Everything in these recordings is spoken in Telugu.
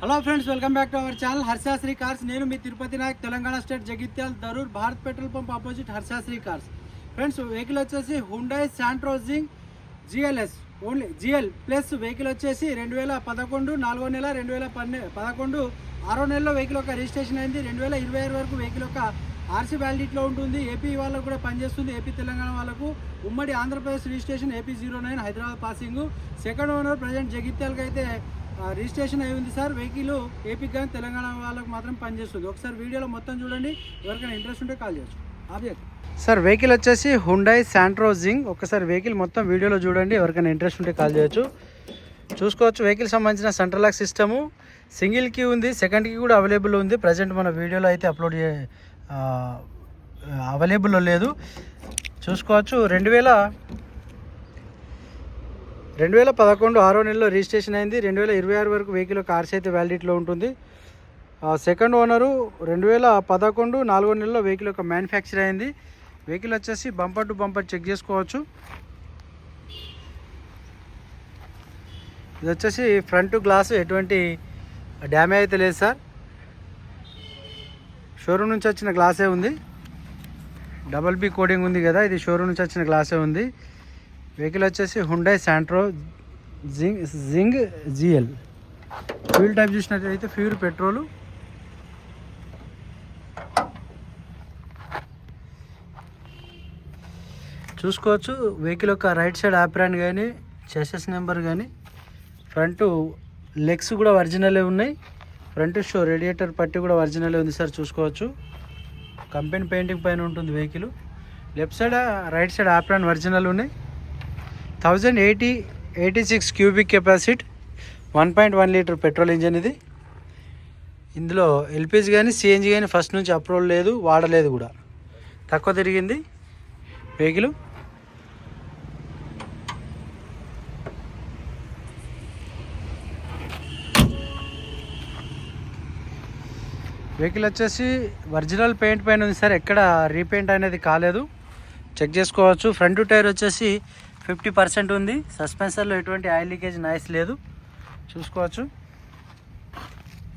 Hello friends welcome back to our channel Harshasri cars నేను మీ Tirupati Nayak Telangana state Jagityal Dharur Bharat petrol pump opposite Harshasri cars friends vehicle వచ్చేసి Hyundai Santro Zing GLS only GL plus vehicle వచ్చేసి రెండు వేల పదకొండు నాలుగో నెల రెండు వేల పన్నె పదకొండు ఆరో నెలలో వెహికల్ యొక్క రిజిస్ట్రేషన్ అయింది. రెండు వేల ఇరవై ఆరు వరకు వెహికల్ యొక్క ఆర్సీ వ్యాలిడిటీలో ఉంటుంది. ఏపీ వాళ్ళకు కూడా పనిచేస్తుంది. ఏపీ తెలంగాణ వాళ్ళకు. ఉమ్మడి Andhra Pradesh registration AP zero nine Hyderabad passing second owner present జగిత్యాలకు అయితే రిజిస్ట్రేషన్ అయి ఉంది సార్. వెహికల్ ఏపీకి కానీ తెలంగాణ వాళ్ళకి మాత్రం పనిచేస్తుంది. ఒకసారి వీడియోలో మొత్తం చూడండి. ఎవరికైనా ఇంట్రెస్ట్ ఉంటే కాల్ చేయొచ్చు. ఆబ్జెక్ట్ సార్ వెహికల్ వచ్చేసి హుండై శాంట్రోజింగ్ ఒకసారి వెహికల్ మొత్తం వీడియోలో చూడండి. ఎవరికైనా ఇంట్రెస్ట్ ఉంటే కాల్ చేయొచ్చు. చూసుకోవచ్చు వెహికల్ సంబంధించిన సెంట్రల్ లాక్ సిస్టము సింగిల్కి ఉంది. సెకండ్కి కూడా అవైలబుల్ ఉంది. ప్రజెంట్ మన వీడియోలో అయితే అప్లోడ్ చే అవైలబుల్లో లేదు. చూసుకోవచ్చు. రెండు వేల రెండు వేల పదకొండు ఆరో నెలలో రిజిస్ట్రేషన్ అయింది. రెండు వేల ఇరవై ఆరు వరకు వెహికల్ కార్స్ అయితే వ్యాలిడిటీలో ఉంటుంది. సెకండ్ ఓనరు రెండు వేల పదకొండు నాలుగో నెలలో వెహికల్ యొక్క మ్యానుఫ్యాక్చర్ అయింది. వెహికల్ వచ్చేసి బంపర్ టు బంపర్ చెక్ చేసుకోవచ్చు. ఇది వచ్చేసి ఫ్రంట్ గ్లాస్ ఎటువంటి డ్యామేజ్ అయితే లేదు సార్. షోరూమ్ నుంచి వచ్చిన గ్లాసే ఉంది. డబల్ బి కోడింగ్ ఉంది కదా ఇది షోరూమ్ నుంచి వచ్చిన గ్లాసే ఉంది. వెహికల్ వచ్చేసి Hyundai Santro Zing Zing GL. Fuel type చూసినట్లయితే ఫ్యూర్ పెట్రోలు. చూసుకోవచ్చు వెహికల్ యొక్క రైట్ సైడ్ ఆప్రాన్ కానీ చెసెస్ నెంబర్ కానీ ఫ్రంట్ లెగ్స్ కూడా ఒరిజినలే ఉన్నాయి. ఫ్రంట్ షో రేడియేటర్ పట్టి కూడా ఒరిజినలే ఉంది సార్ చూసుకోవచ్చు. కంపెనీ పెయింటింగ్ పైన ఉంటుంది vehicle. Left side right side apron original ఉన్నాయి. Thousand eighty eighty six cubic capacity one point one litre petrol engine ఇది. ఇందులో ఎల్పిజి కానీ సిఎన్జి కానీ ఫస్ట్ నుంచి అప్రూవల్ లేదు వాడలేదు కూడా. తక్కువ తిరిగింది వెహికల్. వెహికల్ వచ్చేసి ఒరిజినల్ పెయింట్ పైన ఉంది సార్ ఎక్కడ రీపెయింట్ అనేది కాలేదు. చెక్ చేసుకోవచ్చు. ఫ్రంట్ టైర్ వచ్చేసి ఫిఫ్టీ పర్సెంట్ ఉంది. సస్పెన్సర్లో ఎటువంటి ఆయిల్ లీకేజ్ నాయిస్ లేదు. చూసుకోవచ్చు.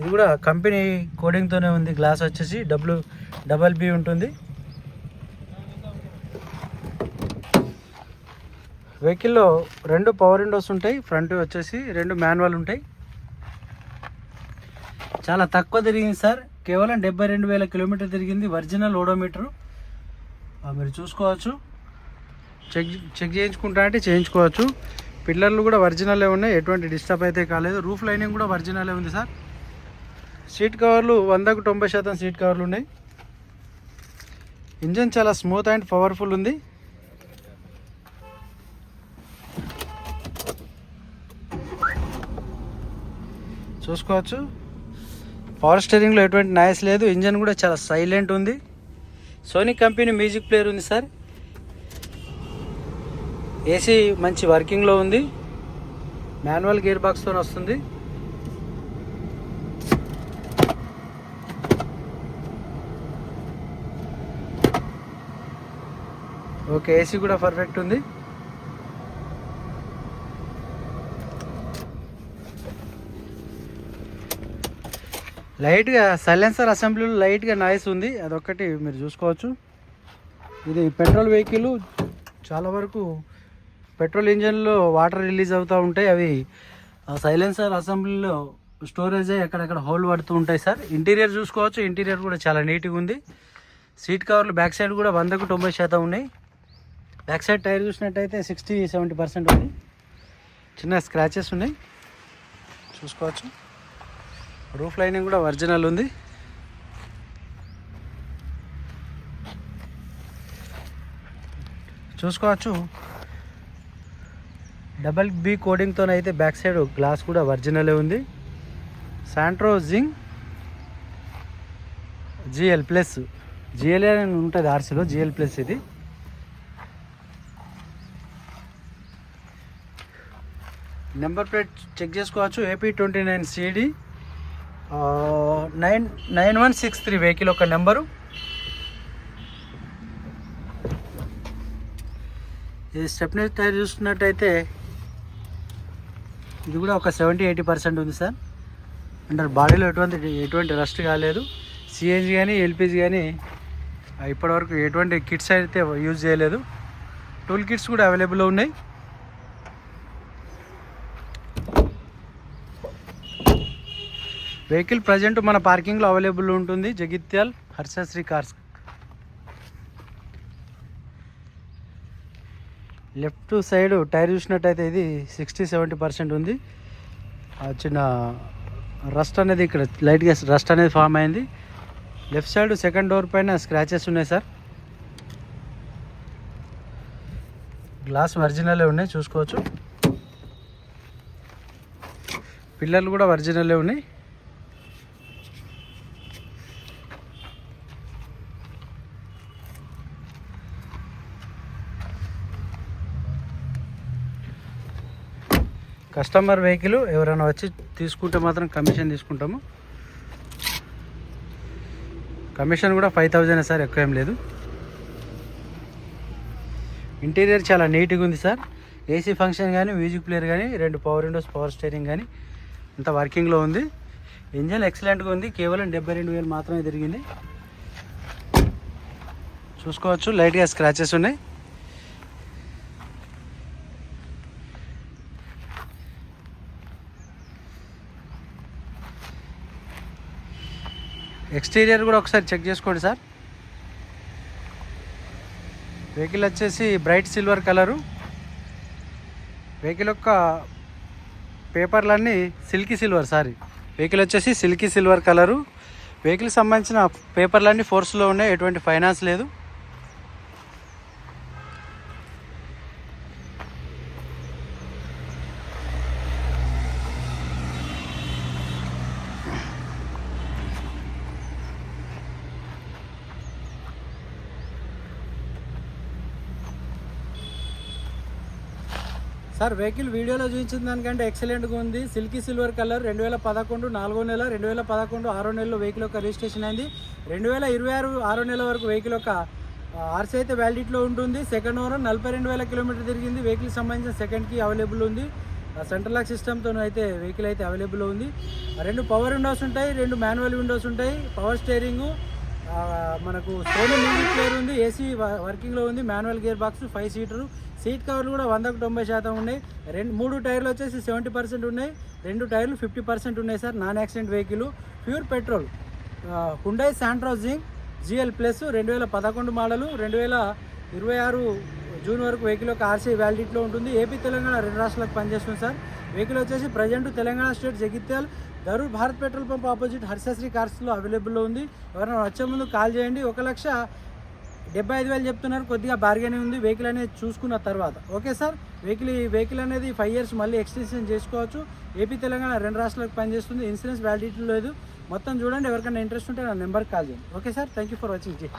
ఇది కూడా కంపెనీ కోడింగ్తోనే ఉంది. గ్లాస్ వచ్చేసి డబ్ల్యూ డబల్ బి ఉంటుంది. వెహికల్లో రెండు పవర్ విండోస్ ఉంటాయి. ఫ్రంట్ వచ్చేసి రెండు మాన్యువల్ ఉంటాయి. చాలా తక్కువ తిరిగింది సార్. కేవలం డెబ్బై రెండు వేల కిలోమీటర్ తిరిగింది ఒరిజినల్ ఓడోమీటరు. మీరు చూసుకోవచ్చు. చెక్ చెక్ చేయించుకుంటా అంటే చేయించుకోవచ్చు. పిల్లర్లు కూడా ఒరిజినలే ఉన్నాయి. ఎటువంటి డిస్టర్బ్ అయితే కాలేదు. రూఫ్ లైనింగ్ కూడా ఒరిజినలే ఉంది సార్. సీట్ కవర్లు వందకు తొంభై శాతం సీట్ కవర్లు ఉన్నాయి. ఇంజన్ చాలా స్మూత్ అండ్ పవర్ఫుల్ ఉంది. చూసుకోవచ్చు. పవర్ స్టీరింగ్లో ఎటువంటి నాయిస్ లేదు. ఇంజన్ కూడా చాలా సైలెంట్ ఉంది. సోనీ కంపెనీ మ్యూజిక్ ప్లేయర్ ఉంది సార్. ఏసీ మంచి వర్కింగ్లో ఉంది. మాన్యువల్ గేర్ బాక్స్తో వస్తుంది. ఓకే ఏసీ కూడా పర్ఫెక్ట్ ఉంది. లైట్గా సైలెన్సర్ అసెంబ్లీలో లైట్గా నాయిస్ ఉంది. అదొక్కటి మీరు చూసుకోవచ్చు. ఇది పెట్రోల్ వెహికల్. చాలా వరకు పెట్రోల్ ఇంజన్లో వాటర్ రిలీజ్ అవుతూ ఉంటాయి. అవి సైలెన్సర్ అసెంబ్లీలో స్టోరేజ్ ఎక్కడెక్కడ హోల్ పడుతూ ఉంటాయి సార్. ఇంటీరియర్ చూసుకోవచ్చు. ఇంటీరియర్ కూడా చాలా నీట్గా ఉంది. సీట్ కవర్లు బ్యాక్ సైడ్ కూడా వందకు తొంభై శాతం ఉన్నాయి. బ్యాక్ సైడ్ టైర్ చూసినట్టయితే సిక్స్టీ సెవెంటీ పర్సెంట్ ఉంది. చిన్న స్క్రాచెస్ ఉన్నాయి. చూసుకోవచ్చు. రూఫ్ లైనింగ్ కూడా ఒరిజినల్ ఉంది. చూసుకోవచ్చు. డబల్ బి కోడింగ్తో అయితే బ్యాక్ సైడ్ గ్లాస్ కూడా ఒరిజినలే ఉంది. Santro Xing GL plus GLA అని ఉంటుంది ఆర్సీలో జిఎల్ ప్లస్ ఇది. నెంబర్ ప్లేట్ చెక్ చేసుకోవచ్చు. AP twenty nine CD nine nine one six three vehicle ఒక నెంబరు ఇది స్టెప్నీ టైర్ చూసుకున్నట్టయితే ఇది కూడా ఒక సెవెంటీ ఎయిటీ పర్సెంట్ ఉంది సార్. అంటే బాడీలో ఎటువంటి ఎటువంటి రస్ట్ కాలేదు. సిఎన్జి కానీ ఎల్పిజి కానీ ఇప్పటివరకు ఎటువంటి కిట్స్ అయితే యూజ్ చేయలేదు. టూల్ కిట్స్ కూడా అవైలబుల్లో ఉన్నాయి. వెహికల్ ప్రజెంట్ మన పార్కింగ్లో అవైలబుల్ ఉంటుంది. Jagityal Harshasri cars. Left side tyre చూసినట్టయితే ఇది సిక్స్టీ సెవెంటీ పర్సెంట్ ఉంది. ఆ చిన్న రస్ట్ అనేది ఇక్కడ లైట్గా రస్ట్ అనేది ఫామ్ అయింది. లెఫ్ట్ సైడ్ సెకండ్ డోర్ పైన స్క్రాచెస్ ఉన్నాయి సార్. గ్లాస్ ఒరిజినలే ఉన్నాయి చూసుకోవచ్చు. పిల్లలు కూడా ఒరిజినలే ఉన్నాయి. కస్టమర్ వెహికల్ ఎవరైనా వచ్చి తీసుకుంటే మాత్రం కమిషన్ తీసుకుంటాము. కమిషన్ కూడా ఫైవ్ థౌజండ్ సార్ ఎక్కువ ఏం లేదు. ఇంటీరియర్ చాలా నీట్గా ఉంది సార్. ఏసీ ఫంక్షన్ కానీ మ్యూజిక్ ప్లేయర్ కానీ రెండు పవర్ విండోస్ పవర్ స్టీరింగ్ కానీ అంత వర్కింగ్లో ఉంది. ఇంజన్ ఎక్సలెంట్గా ఉంది. కేవలం డెబ్బై రెండు వేలు మాత్రమే తిరిగింది. చూసుకోవచ్చు లైట్గా స్క్రాచెస్ ఉన్నాయి. ఎక్స్టీరియర్ కూడా ఒకసారి చెక్ చేసుకోండి సార్. వెహికల్ వచ్చేసి బ్రైట్ సిల్వర్ కలరు. వెహికల్ యొక్క పేపర్లన్నీ సిల్కీ సిల్వర్ సారీ. వెహికల్ వచ్చేసి సిల్కీ సిల్వర్ కలరు. వెహికల్ సంబంధించిన పేపర్లన్నీ ఫోర్స్లో ఉన్నాయి ఎటువంటి ఫైనాన్స్ లేదు. సార్ వెహికల్ వీడియోలో చూపించిన దానికంటే ఎక్సలెంట్గా ఉంది. సిల్కీ సిల్వర్ కలర్ రెండు వేల పదకొండు నాలుగో నెల రెండు వేల పదకొండు ఆరో నెలలో వెహికల్ యొక్క రిజిస్ట్రేషన్ అయింది. రెండు వేల ఇరవై ఆరు ఆరో నెల వరకు వెహికల్ యొక్క ఆర్సీ అయితే వ్యాలిడిటీలో ఉంటుంది. సెకండ్ ఓనర్ నలభై రెండు వేల కిలోమీటర్ తిరిగింది. వెహికల్ సంబంధించిన సెకండ్కి అవైలబుల్ ఉంది. సెంట్రల్ లాక్ సిస్టమ్తో అయితే వెహికల్ అయితే అవైలబుల్ ఉంది. రెండు పవర్ విండోస్ ఉంటాయి రెండు మాన్యువల్ విండోస్ ఉంటాయి. పవర్ స్టీరింగు మనకు సోనీ మ్యూజిక్ ప్లేయర్ ఉంది ఏసీ వర్కింగ్లో ఉంది manual gear box five seater seat కవర్లు కూడా వందకు తొంభై శాతం ఉన్నాయి. రెండు మూడు టైర్లు వచ్చేసి సెవెంటీ పర్సెంట్ ఉన్నాయి. రెండు టైర్లు ఫిఫ్టీ పర్సెంట్ ఉన్నాయి sir non accident vehicle pure petrol Hyundai Santro Zing GL plus రెండు వేల పదకొండు మోడలు రెండు వేల ఇరవై ఆరు జూన్ వరకు వెహికల్ యొక్క ఆర్సీ వ్యాలిడిటీలో ఉంటుంది. ఏపీ తెలంగాణ రెండు రాష్ట్రాలకు పనిచేస్తుంది సార్. వెహికల్ వచ్చేసి present Telangana state Jagityal Dharur Bharat petrol pump opposite Harshasri కార్స్లో అవైలబుల్లో ఉంది. ఎవరైనా వచ్చే ముందు కాల్ చేయండి. ఒక లక్ష డెబ్బై ఐదు వేలు చెప్తున్నారు. కొద్దిగా బార్గెనింగ్ ఉంది. వెహికల్ అనేది చూసుకున్న తర్వాత. ఓకే సార్ వెహికల్ వెహికల్ అనేది ఫైవ్ ఇయర్స్ మళ్ళీ ఎక్స్టెన్షన్ చేసుకోవచ్చు. ఏపీ తెలంగాణ రెండు రాష్ట్రాలకు పనిచేస్తుంది. ఇన్సూరెన్స్ వ్యాలిడిటీ లేదు. మొత్తం చూడండి. ఎవరికైనా ఇంట్రెస్ట్ ఉంటే నా నెంబర్కి కాల్ చేయండి. Okay sir thank you for watching G